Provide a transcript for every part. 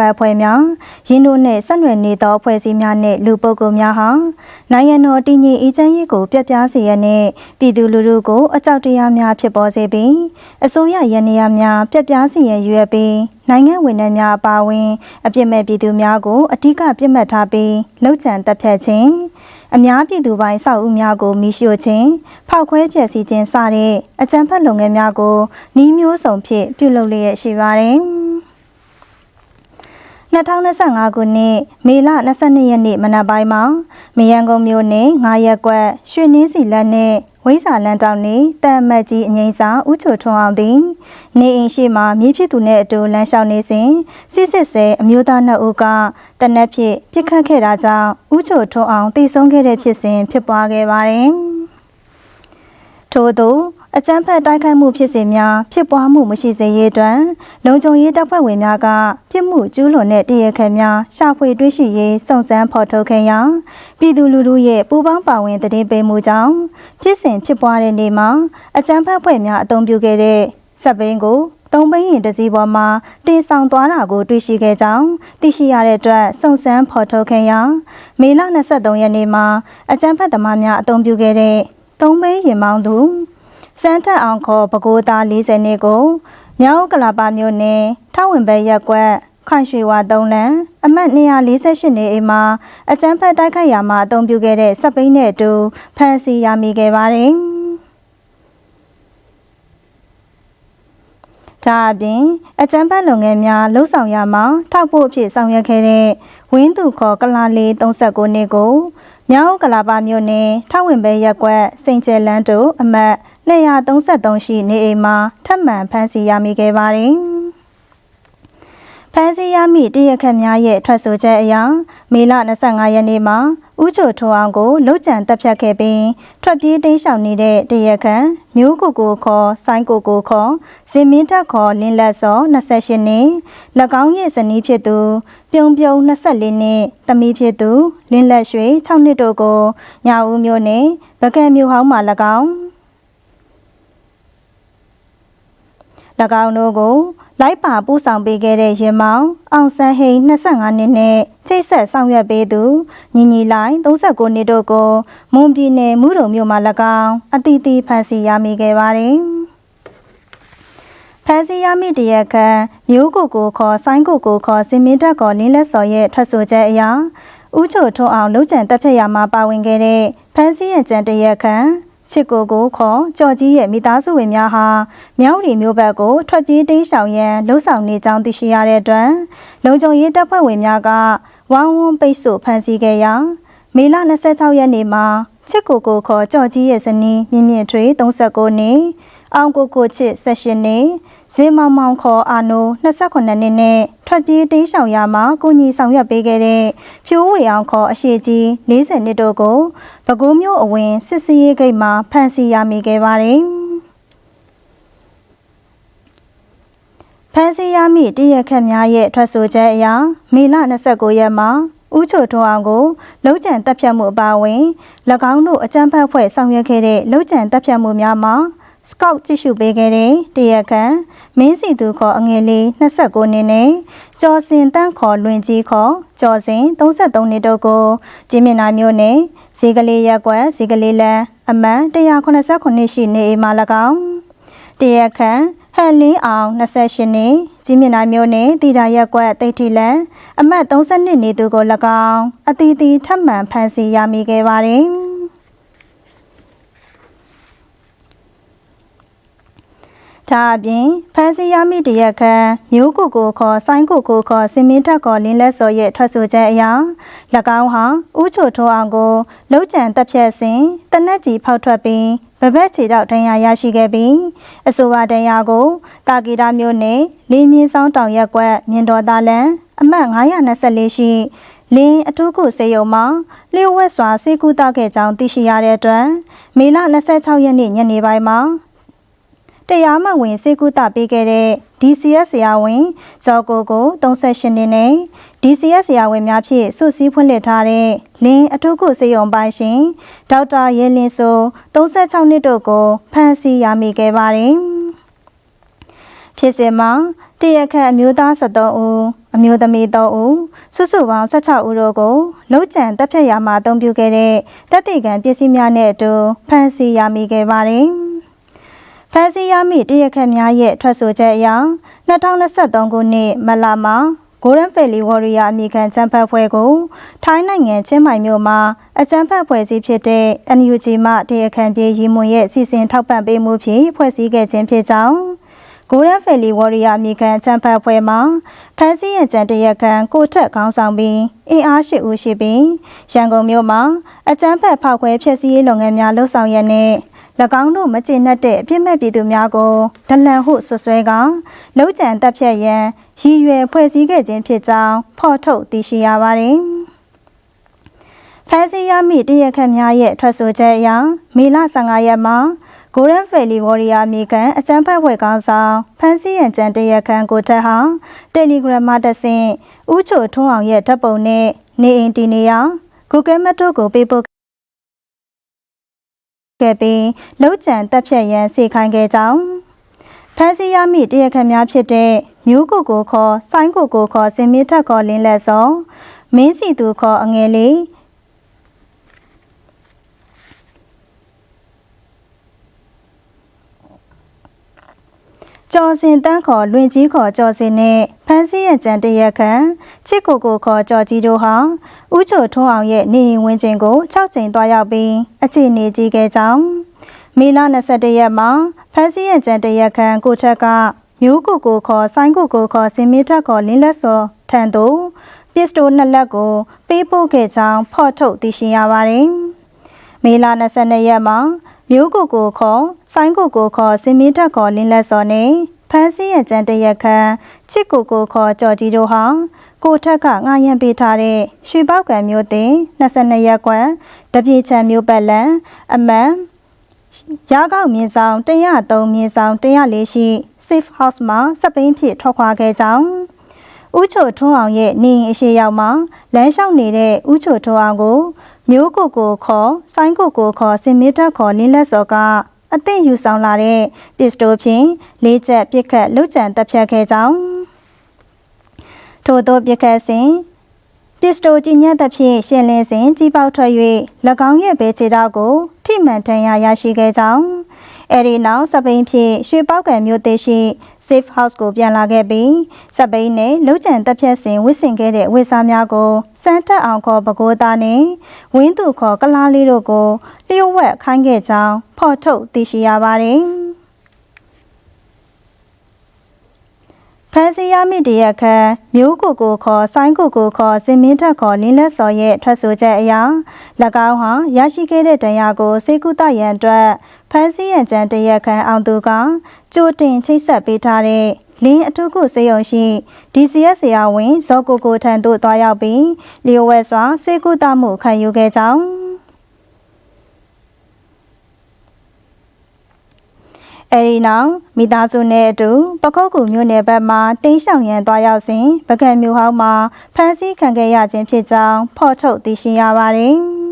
ပတ်အဖွဲ့များရင်းတို့နှင့်ဆက်နွယ်နေသောအဖွဲ့အစည်းများနှင့်လူပုဂ္ဂိုလ်များဟာနိုင်ငံတော်တည်ငြိမ်အေးချမ်းရေးကိုပြတ်ပြားစေရနှင့်ပြည်သူလူထုကိုအကြောက်တရားများဖြစ်ပေါ်စေပြီးအစိုးရရန်နေရာများပြတ်ပြားစေရန်ရွယ်ပြီးနိုင်ငံဝန်ထမ်းများအပါအဝင်အပြစ်မဲ့ပြည်သူများကိုအထူးကပြစ်မှတ်ထားပြီးလှုပ်ချံတပ်ဖြတ်ခြင်းအများပြည်သူပိုင်းစောက်ဦးများကိုမိရှို့ခြင်းဖောက်ခွဲဖျက်ဆီးခြင်းစတဲ့အကြမ်းဖက်လုပ်ငန်းများကိုနှီးမျိုးစုံဖြင့်ပြုလုပ်လျက်ရှိပါတယ်။ 2025ခုနှစ်မေလ22ရက်နေ့မနက်ပိုင်းမှာမယန်းကုန်းမြို့နယ်9ရက်ကွက်ရွှေနှင်းစီလက်နဲ့ဝိစာလန်တောင်နေတန်မတ်ကြီးအငိမ့်စာဦးချိုထွန်းအောင်သည်နေအိမ်ရှိမှမြေဖြစ်သူနဲ့အတူလမ်းလျှောက်နေစဉ်စစ်စစ်ဆဲအမျိုးသားနှစ်ဦးကတနက်ဖြစ်ပြစ်ခတ်ခဲ့တာကြောင့်ဦးချိုထွန်းအောင်တည်ဆုံးခဲ့တဲ့ဖြစ်စဉ်ဖြစ်ပွားခဲ့ပါတယ်။ထို့သော အကြမ်းဖက်တိုက်ခိုက်မှုဖြစ်စဉ်များဖြစ်ပွားမှုမရှိစေရေးအတွက်လုံခြုံရေးတပ်ဖွဲ့ဝင်များကပြစ်မှုကျူးလွန်တဲ့တရခတ်များရှာဖွေတွေ့ရှိရေးစုံစမ်းဖော်ထုတ်ခဲ့ရာပြည်သူလူထုရဲ့ပူးပေါင်းပါဝင်တည်ပေးမှုကြောင့်ဖြစ်စဉ်ဖြစ်ပွားတဲ့နေ့မှာအကြမ်းဖက်ဖွဲ့များအုံပြုခဲ့တဲ့စက်ဘင်းကိုသုံးဘင်းရင်တစည်းပေါ်မှာတင်ဆောင်သွားတာကိုတွေ့ရှိခဲ့ကြောင်းသိရှိရတဲ့အတွက်စုံစမ်းဖော်ထုတ်ခဲ့ရာမေလ23ရက်နေ့မှာအကြမ်းဖက်သမားများအုံပြုခဲ့တဲ့သုံးဘင်းရင်မောင်းသူ စန်းထက်အောင်ခေါ်ပကိုးသား40နှစ်ကိုမြောက်ကလာပါမြို့နယ်ထောက်ဝင်ဘဲရက်ကွက်ခိုင်ရွှေဝါသုံးလန်အမှတ်248နေအိမ်မှာအကြမ်းဖက်တိုက်ခိုက်ရာမှာအုံပြုခဲ့တဲ့စပိန်နဲ့အတူဖမ်းဆီးရမိခဲ့ပါတယ်။ဒါအပြင်အကြမ်းဖက်လုပ်ငန်းများလှုပ်ဆောင်ရမှာထောက်ဖို့အဖြစ်ဆောင်ရွက်ခဲ့တဲ့ဝင်းသူခေါ်ကလာလေး39နှစ်ကိုမြောက်ကလာပါမြို့နယ်ထောက်ဝင်ဘဲရက်ကွက်စိန်ကျဲလန်းတို့အမှတ် 233ရှိနေအိမ်မှာထပ်မံဖမ်းဆီးရမိခဲ့ပါတယ်။ဖမ်းဆီးရမိတရခက်များရဲ့ထွက်ဆိုချက်အရမေလ25ရက်နေ့မှာဥချိုထွန်းအောင်ကိုလှုပ်ကြံတက်ဖြတ်ခဲ့ပြီးထွက်ပြေးတိမ်းရှောင်နေတဲ့တရခန့်မျိုးကိုကိုခေါ်ဆိုင်းကိုကိုခေါ်ဇင်မင်းတက်ခေါ်လင်းလက်စော28နှစ်၎င်းရဲ့ဇနီးဖြစ်သူပြုံပြုံ24နှစ်သမီးဖြစ်သူလင်းလက်ရွှေ6နှစ်တို့ကိုညာဦးမျိုးနဲ့ဗကံမျိုးဟောင်းမှ၎င်း၎ င်းတို့ကိုလိုက်ပါပို့ဆောင်ပေးခဲ့တဲ့ရင်မောင်အောင်ဆန်းဟိန်25နှစ်နဲ့ချိတ်ဆက်ဆောင်ရွက်ပေးသူညီညီလိုက်39နှစ်တို့ကိုမွန်ပြည်နယ်မူရုံမြို့မှာ၎င်းအတီးတီးဖန်စီရမိခဲ့ပါတယ်ဖန်စီရမိတရက်ခန့်မျိုးကိုကိုခေါ်ဆိုင်းကိုကိုခေါ်စင်မင်းတက်ကောလင်းလက်စော်ရဲ့ထွက်ဆိုချက်အရဦးချိုထွန်းအောင်လှုပ်ကြံတက်ဖြတ်ရမှာပါဝင်ခဲ့တဲ့ဖန်စီရကြံတရက်ခန့် ချစ်ကိုကိုခေါ်ကြော်ကြီးရဲ့မိသားစုဝင်များဟာမြောက်ရီမျိုးဘက်ကိုထွက်ပြေးတိမ်းရှောင်ရန်လှုံ့ဆော်နေကြောင်းသိရှိရတဲ့အတွက်လုံခြုံရေးတပ်ဖွဲ့ဝင်များကဝမ်းဝန်းပိတ်ဆို့ဖမ်းဆီးခဲ့ရာမေလ26ရက်နေ့မှာချစ်ကိုကိုခေါ်ကြော်ကြီးရဲ့ဇနီးမြင့်မြင့်ထွေ39နှစ်အောင်ကိုကိုချစ်18နှစ် ဇေမောင်မောင်ခေါ်အာနို28နှစ်နဲ့ထွက်ပြေးတိမ်းရှောင်ရမှာကိုကြီးဆောင်ရွက်ပေးခဲ့တဲ့ဖြိုးဝေအောင်ခေါ်အရှိကြီး40နှစ်တို့ကိုပဲခူးမြို့အဝင်စစ်စီးရေးဂိတ်မှာဖမ်းဆီးရမိခဲ့ပါတယ်။ဖမ်းဆီးရမိတရက်ခက်များရဲ့ထွက်ဆိုချက်အရမေလ29ရက်မှာဦးချိုထွန်းအောင်ကိုလုံခြံတပ်ဖြတ်မှုအပါအဝင်၎င်းတို့အကြမ်းဖက်ဖွဲ့ဆောင်ရွက်ခဲ့တဲ့လုံခြံတပ်ဖြတ်မှုများမှာ စကောက်ကြည့်ရှုပေးခဲ့တဲ့တရက်ခန့်မင်းစီသူခေါ်အငယ်လေး29နှစ်နဲ့ကျော်စင်တန်းခေါ်လွင်ကြီးခေါ်ကျော်စင်33နှစ်တို့ကိုကျင်းမြနာမျိုးနဲ့ဇေကလေးရက်ကွက်ဇေကလေးလန်းအမှန်189ရှိနေအိမ်မှာ၎င်းတရက်ခန့်ဟန်လင်းအောင်28နှစ်ကြီးမြနာမျိုးနဲ့တီတာရက်ကွက်တိတ်ထီလန်အမှတ်32နေသူကို၎င်းအတီးတီထပ်မံဖမ်းဆီးရမိခဲ့ပါတယ်။ ဒါအပြင်ဖန်စီရမိတရက်ခန့်မျိုးကိုကိုခေါ်ဆိုင်းကိုကိုခေါ်စင်မင်းထက်ခေါ်လင်းလက်စော်ရဲ့ထွက်ဆိုချက်အရ၎င်းဟာဥချိုထိုးအောင်ကိုလှုပ်ကြံတက်ဖြတ်စဉ်တနက်ကြီးဖောက်ထွက်ပြီးဗဘက်ခြေတော့ဒဏ်ရာရရှိခဲ့ပြီးအဆိုပါဒဏ်ရာကိုတာဂီတာမျိုးနဲ့လေးမြင်းဆောင်တောင်ရက်ကွက်မြင်တော်သားလန်အမှတ်924ရှိလင်းအထူးကုစေယုံမှာလျှို့ဝှက်စွာစေကူတာခဲ့ကြောင်းသိရှိရတဲ့အတွက်မေလ26ရက်နေ့ညနေပိုင်းမှာ တရားမဝင်စေကူတာပေးခဲ့တဲ့ DCS ဆရာဝန်ဇော်ကိုကို38နှစ်နဲ့ DCS ဆရာဝန်များဖြင့်စုစည်းဖွင့်လှစ်ထားတဲ့လင်းအထုခုစေယုံပိုင်ရှင်ဒေါက်တာရဲလင်းစိုး36နှစ်တို့ကိုဖမ်းဆီးရမိခဲ့ပါတယ်။ဖြစ်စဉ်မှာတရက်ခန့်အမျိုးသား73ဦးအမျိုးသမီး3ဦးစုစုပေါင်း16ဦးတို့ကိုလုံခြံတပ်ဖြတ်ရာမှာအသုံးပြုခဲ့တဲ့တပ်တေကံပစ္စည်းများနဲ့အတူဖမ်းဆီးရမိခဲ့ပါတယ်။ ဖမ်းဆီးရမိတရက်ခတ်များရဲ့ထွက်ဆိုချက်အရ2023ခုနှစ်မလမှာ Golden Valley Warrior အမည်ခံချမ်းဖတ်ဖွဲ့ကိုထိုင်းနိုင်ငံချင်းမိုင်မြို့မှာအကြမ်းဖက်ဖွဲ့စည်းဖြစ်တဲ့ NUG မှတရားခံပြေးရီမွန်ရဲ့စီစဉ်ထောက်ပံ့ပေးမှုဖြင့်ဖွဲ့စည်းခဲ့ခြင်းဖြစ်ကြောင်း Golden Valley Warrior အမည်ခံချမ်းဖတ်ဖွဲ့မှာဖမ်းဆီးရကြံတရက်ခံကိုထက်ကောင်းဆောင်ပြီးအင်အားရှိဦးရှိပြီးရန်ကုန်မြို့မှာအကြမ်းဖက်ဖောက်ခွဲဖျက်ဆီးရေးလုပ်ငန်းများလှုပ်ဆောင်ရတဲ့၎ င်းတို့မကျေနပ်တဲ့အပြစ်မဲ့ပြည်သူများကိုဒလန်ဟုဆွဆွဲကလုံခြံတပ်ဖြတ်ရန်ရည်ရွယ်ဖွဲ့စည်းခဲ့ခြင်းဖြစ်ကြောင်းဖော်ထုတ်သိရှိရပါတယ်။ဖမ်းဆီးရမိတရက်ခတ်များရဲ့ထွက်ဆိုချက်အရမေလ15ရက်မှာ Golden Valley Warrior မြေကန်အကျန်းဖက်ဝဲကောင်းဆောင်ဖမ်းဆီးရန်ကြံတရက်ခန့်ကိုတက်ဟာ Telegram မှာတဆင့်ဥချိုထွန်းအောင်ရဲ့ဓာတ်ပုံနဲ့နေအိမ်တီနေရ Google Map တို့ကိုပေးပို့ ခဲ့ပြီးလုံခြံတက်ဖြတ်ရန်စေခိုင်းခဲ့ကြောင်းဖမ်းဆီးရမိတရက်ခန့်များဖြစ်တဲ့မျိုးကိုကိုခေါ်ဆိုင်းကိုကိုခေါ်စင်မီထက်ခေါ်လင်းလက်စောမင်းစီသူခေါ်အငယ်လေး ကျော်စင်တန်းခေါ်လွင်ကြီးခေါ်ကျော်စင်နဲ့ဖန်းစီရဲ့ကြံတရက်ခန့်ချစ်ကိုကိုခေါ်ကျော်ကြီးတို့ဟာဥချိုထွန်းအောင်ရဲ့နေအိမ်ဝင်းချင်းကို6ချိန်သွားရောက်ပြီးအခြေအနေကြီးခဲ့ကြောင်းမေလ21ရက်မှာဖန်းစီရဲ့ကြံတရက်ခန့်ကိုထက်ကမျိုးကိုကိုခေါ်ဆိုင်းကိုကိုခေါ်စင်မီထက်ခေါ်လင်းလက်စောထံသို့ပစ္စတိုနှစ်လက်ကို ပေးပို့ခဲ့ကြောင်းဖော်ထုတ်သိရှိရပါတယ်မေလ22ရက်မှာ မျိုးကိုကိုခေါ်ဆိုင်းကိုကိုခေါ်စင်မီတက်ခေါ်လင်းလက်စော်နဲ့ဖန်းစီရကြံတရက်ခန့်ချစ်ကိုကိုခေါ်ကြော်ကြီးတို့ဟာကိုထက်ကငားရန်ပေးထားတဲ့ရွှေပောက်ကံမျိုးတင်22ရက်ကွယ်တပြေချံမျိုးပတ်လန်အမန်ရကောက်မြင်းဆောင်103မြင်းဆောင်104ရှိ Safe House မှာစပိန်ဖြစ်ထွက်ခွာခဲ့ကြောင်းဦးချိုထွန်းအောင်ရဲ့နေအရှိရောက်မှာလမ်းလျှောက်နေတဲ့ဦးချိုထွန်းအောင်ကို မျိုးကိုကိုခေါ်ဆိုင်းကိုကိုခေါ်စင်မီတက်ခေါ်လင်းလက်စော်ကအသင့်ယူဆောင်လာတဲ့ပစ္စတိုဖြင့်လေးချက်ပြစ်ခတ်လှုပ်ကြံတပ်ဖြတ်ခဲ့ကြောင်းထို့သောပြစ်ခတ်စဉ်ပစ္စတိုကြီးညက်သဖြင့်ရှင်လင်းစဉ်ကြီးပေါက်ထွက်၍၎င်းရဲ့ဘဲခြေထောက်ကိုထိမှန်ထန်ရာရရှိခဲ့ကြောင်း အဲဒီနောက်စပိန်ဖြင့်ရွှေပောက်ကံမျိုးသေးရှိ safe house ကိုပြန်လာခဲ့ပြီးစပိန်နဲ့လုံခြံတပ်ဖြတ်စဉ်ဝစ်ဆင်ခဲ့တဲ့ဝစ်စားများကိုစမ်းတက်အောင်ခေါ်ပကိုးသားနဲ့ဝင်းသူခေါ်ကလားလေးတို့ကိုလျှို့ဝှက်ခိုင်းခဲ့ကြောင်းဖော်ထုတ်သိရှိရပါတယ်။ဖန်စီရမိတရက်ခန့်မျိုးကိုကိုခေါ်ဆိုင်းကိုကိုခေါ်စင်မင်းထက်ခေါ်လင်းလက်စော်ရဲ့ထွက်ဆိုချက်အရာ၎င်းဟာရရှိခဲ့တဲ့တရားကိုစေကုသရန်အတွက် ဖန်စီရန်ကြံတရက်ခန့်အောင်သူကကြိုတင်ချိတ်ဆက်ပေးထားတဲ့လင်းအထုကုစေယုံရှိ DCS ဆရာဝန်ဇော်ကိုကိုထံသို့တွားရောက်ပြီးလျိုဝဲစွာစေကုသမှုခံယူခဲ့ကြောင်းအဲဒီနောက်မိသားစုနဲ့အတူပခုတ်ကူမြို့နယ်ဘက်မှတင်းရှောင်ရန်သွားရောက်စဉ်ပကံမျိုးဟောင်းမှာဖမ်းဆီးခံခဲ့ရခြင်းဖြစ်ကြောင်းဖော်ထုတ်သိရှိရပါတယ်။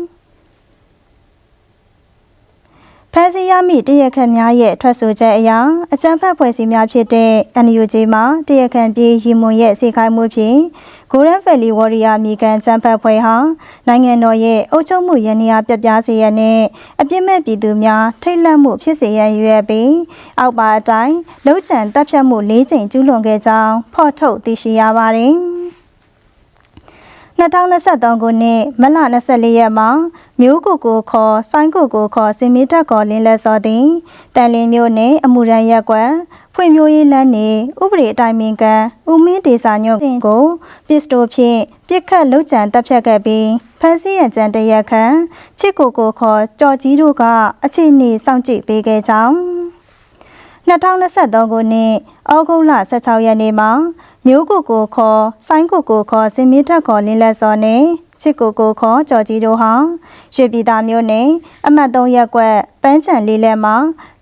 ဖမ်းဆီးရမိတရက်ခန့်များရဲ့ထွက်ဆိုချက်အရအကြမ်းဖက်ဖွဲ့စည်းများဖြစ်တဲ့ NUG မှာတရက်ခန့်ပြေးရီမွန်ရဲ့စေခိုင်းမှုဖြင့် Golden Valley Warrior မြေကန်ကြမ်းဖက်ဖွဲ့ဟာနိုင်ငံတော်ရဲ့အုပ်ချုပ်မှုရန်ရာပြပြစေရနဲ့အပြစ်မဲ့ပြည်သူများထိတ်လန့်မှုဖြစ်စေရန်ရွယ်ပြီးအောက်ပါအတိုင်းလုံခြံတပ်ဖြတ်မှု၄ချိန်ကျူးလွန်ခဲ့ကြောင်းဖော်ထုတ်သိရှိရပါတယ်။ 2023ခုနှစ်မလ24ရက်မှာမျိုးကိုကိုခေါ်ဆိုင်းကိုကိုခေါ်စင်မီတက်ခေါ်လင်းလက်စောသည်တန်လင်းမျိုးနှင့်အမှုရန်ရက်ကွက်ဖွံ့ဖြိုးရေးလမ်းနေဥပဒေအတိုင်းမင်ကန်ဦးမင်းဒေစာညွန့်ကိုပစ္စတိုဖြင့်ပြစ်ခတ်လုကြံတပ်ဖြတ်ခဲ့ပြီးဖန်စီရန်ကြံတရက်ခန့်ချစ်ကိုကိုခေါ်ကြော်ကြီးတို့ကအခြေအနေစောင့်ကြည့်ပေးခဲ့ကြောင်း2023ခုနှစ်ဩဂုတ်လ16ရက်နေ့မှာ မျိုးကိုကိုခေါ်ဆိုင်းကိုကိုခေါ်စင်မီထက်ခေါ်လင်းလက်စောနဲ့ချစ်ကိုကိုခေါ်ကြော်ကြီးတို့ဟာရွှေပြည်သားမျိုးနဲ့အမှတ်3ရက်ကွက်ပန်းချံလေးလက်မှာ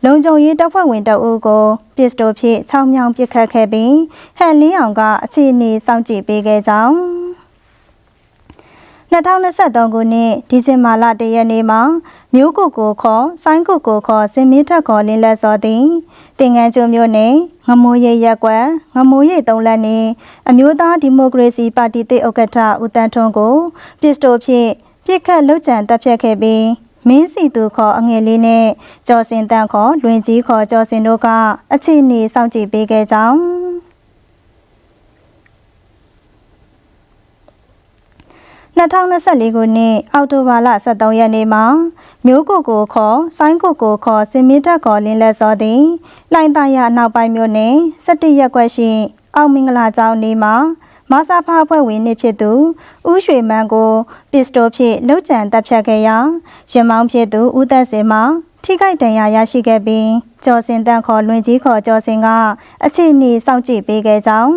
လုံခြုံရေးတပ်ဖွဲ့ဝင်တအုပ်ကိုပစ္စတိုဖြင့်ချောင်းမြောင်းပစ်ခတ်ခဲ့ပြီးဟန်လင်းအောင်ကအခြေအနေစောင့်ကြည့်ပေးခဲ့ကြောင်း2023ခုနှစ်ဒီဇင်ဘာလ1ရက်နေ့မှာမျိုးကိုကိုခေါ်ဆိုင်းကိုကိုခေါ်စင်မီထက်ခေါ်လင်းလက်စောသည် တင်ငန်းကျွမြို့နယ်ငမိုးရိပ်ရက်ကွက်ငမိုးရိပ်သုံးလက်နှင့်အမျိုးသားဒီမိုကရေစီပါတီတိတ်ဥက္ကဋ္ဌဦးတန်းထွန်းကိုပစ္စတိုဖြင့်ပြစ်ခတ်လှုပ်ကြံတပ်ဖြတ်ခဲ့ပြီးမင်းစီသူခေါ်အငယ်လေးနဲ့ကျော်စင်တန်းခေါ်လွင်ကြီးခေါ်ကျော်စင်တို့ကအခြေအနေစောင့်ကြည့်ပေးခဲ့ကြောင်း 2024ခုနှစ်အောက်တိုဘာလ23ရက်နေ့မှာမျိုးကိုကိုခေါ်ဆိုင်းကိုကိုခေါ်စင်မီတက်ခေါ်လင်းလက်စောသည်လိုင်သားရအနောက်ပိုင်းမြို့နယ်17ရက်ကွက်ရှိအောင်မင်္ဂလာကျောင်းနေမှာမဆာဖာဖွဲ့ဝင်နေဖြစ်သူဦးရွှေမန်းကို ပစ္စတိုဖြင့်လှုပ်ကြံတပ်ဖြတ်ခဲ့ရာရင်မောင်းဖြစ်သူဦးသက်စင်မှာထိခိုက်ဒဏ်ရာရရှိခဲ့ပြီးကျော်စင်တန်းခေါ်လွင်ကြီးခေါ်ကျော်စင်ကအခြေအနေစောင့်ကြည့်ပေးခဲ့ကြောင်း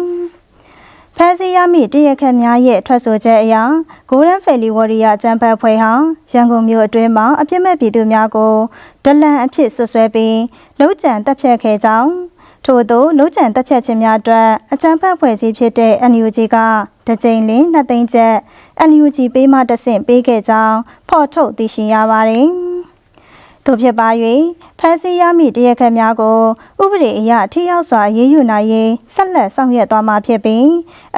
ဖန်စီရမိတရက်ခက်များရဲ့ထွက်ဆိုချက်အရ Golden Valley Warrior အကြံဖတ်ဖွဲ့ဟာရန်ကုန်မြို့အတွင်းမှာအပြစ်မဲ့ပြည်သူများကိုဒလန်အဖြစ်ဆွဆွဲပြီးလှုပ်ကြံတပ်ဖြတ်ခဲ့ကြောင်းထို့သောလှုပ်ကြံတပ်ဖြတ်ခြင်းများအတွက်အကြံဖတ်ဖွဲ့စည်းဖြစ်တဲ့ NUG ကတစ်ကြိမ်လင်းနှစ်သိန်းချက် NUG ပေးမှတဆင့်ပေးခဲ့ကြောင်းဖော်ထုတ်သိရှိရပါတယ်။ တို့ဖြစ်ပါ၍ဖန်စီရမိတရက်ခက်များကိုဥပဒေအရထိရောက်စွာရေးယူနိုင်ရေးဆက်လက်ဆောင်ရွက်သွားမှာဖြစ်ပြီး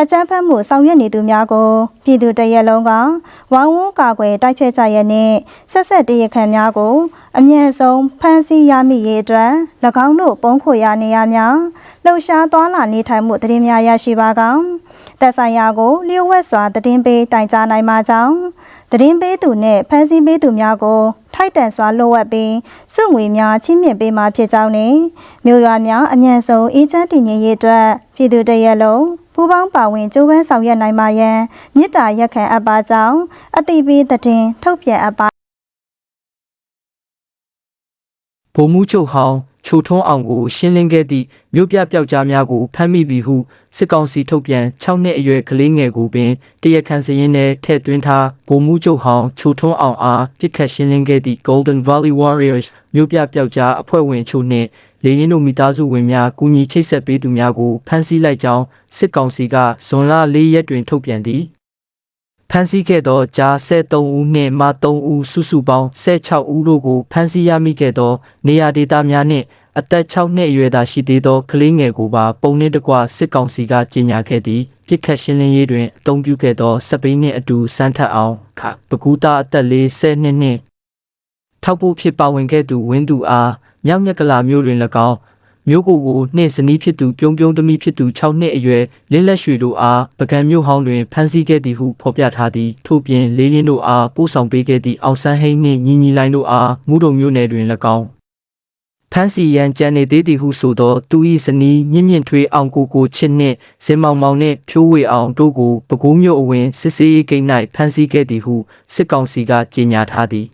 အကြမ်းဖက်မှုဆောင်ရွက်နေသူများကိုပြည်သူတရက်လုံးကဝိုင်းဝန်းကာကွယ်တိုက်ဖျက်ကြရတဲ့ဆက်ဆက်တရက်ခက်များကိုအမြင့်ဆုံးဖန်စီရမိရေးအတွက်၎င်းတို့ပုံခွေရနေရများလှုပ်ရှားသွားလာနေထိုင်မှုတည်င်းများရရှိပါကသက်ဆိုင်ရာကိုလျှို့ဝှက်စွာတည်င်းပေးတိုင်ကြားနိုင်မှာကြောင်း သတင်းပေးသူနဲ့ဖန်ဆီးပေးသူများကိုထိုက်တန်စွာလိုအပ်ပြီးစုငွေများချင်းမြင့်ပေးမှာဖြစ်ကြောင်းနဲ့မြို့ရွာများအမြန်ဆုံးအေးချမ်းတည်ငြိမ်ရေးအတွက်ပြည်သူတရက်လုံးပူးပေါင်းပါဝင်ကြိုးပမ်းဆောင်ရွက်နိုင်ပါရန်မြစ်တာရက်ခံအပ်ပါကြောင်းအတိပေးသတင်းထုတ်ပြန်အပ်ပါဗိုလ်မှူးချုပ်ဟောင်း ချိုထွန်းအောင်ကိုရှင်းလင်းခဲ့သည့်မြို့ပြပျောက်ကြားများကိုဖမ်းမိပြီဟုစစ်ကောင်စီထုတ်ပြန်6နှစ်အရွယ်ကလေးငယ်ကိုပင်တရက်ခန့်စရင်နဲ့ထည့်သွင်းထားဗိုလ်မှူးချုပ်ဟောင်းချိုထွန်းအောင်အားပြစ်ခတ်ရှင်းလင်းခဲ့သည့် Golden Valley Warriors မြို့ပြပျောက်ကြားအဖွဲ့ဝင်ချို့နှင့်လေရင်တို့မိသားစုဝင်များကူညီချိတ်ဆက်ပေးသူများကိုဖမ်းဆီးလိုက်ကြောင်းစစ်ကောင်စီကဇွန်လ၄ရက်တွင်ထုတ်ပြန်သည် ဖမ်းဆီးခဲ့သောကြား73ဦးနှင့်မ3ဦးစုစုပေါင်း16ဦးတို့ကိုဖမ်းဆီးရမိခဲ့သော နေရာဒေသများနှင့်အသက်6နှစ်အရွယ်သာရှိသေးသောကလေးငယ်ကိုပါပုံနှင့်တကွစစ်ကောင်စီကကြေညာခဲ့သည်ပြစ်ခတ်ရှင်းလင်းရေးတွင်အုံပြုခဲ့သောစပိန်နှင့်အတူစမ်းထပ်အောင်ခပကူတာအသက်40နှစ်နှင့်ထောက်ဖို့ဖြစ်ပါဝင်ခဲ့သူဝင်းသူအားမြောက်မြက်ကလာမျိုးတွင်၎င်း မျိုးကိုကိုနှင့်ဇနီးဖြစ်သူပြုံးပြုံးသမီးဖြစ်သူ6နှစ်အရွယ်လင်းလက်ရွှေတို့အားပကံမျိုးဟောင်းတွင်ဖမ်းဆီးခဲ့သည်ဟုဖော်ပြထားသည်ထို့ပြင်လေးလင်းတို့အားပို့ဆောင်ပေးခဲ့သည့်အောင်ဆန်းဟိန်းနှင့်ညီညီလိုင်းတို့အားမူတုံမျိုးနယ်တွင်၎င်းဖမ်းဆီးရန်ကြံနေသေးသည်ဟုဆိုသောသူ၏ဇနီးမြင့်မြင့်ထွေးအောင်ကိုကိုချစ်နှင့်ဇင်မောင်မောင်နှင့်ဖြိုးဝေအောင်တို့ကိုပဲခူးမြို့အဝင်စစ်စေးရေးဂိတ်၌ဖမ်းဆီးခဲ့သည်ဟုစစ်ကောင်စီကကြေညာထားသည်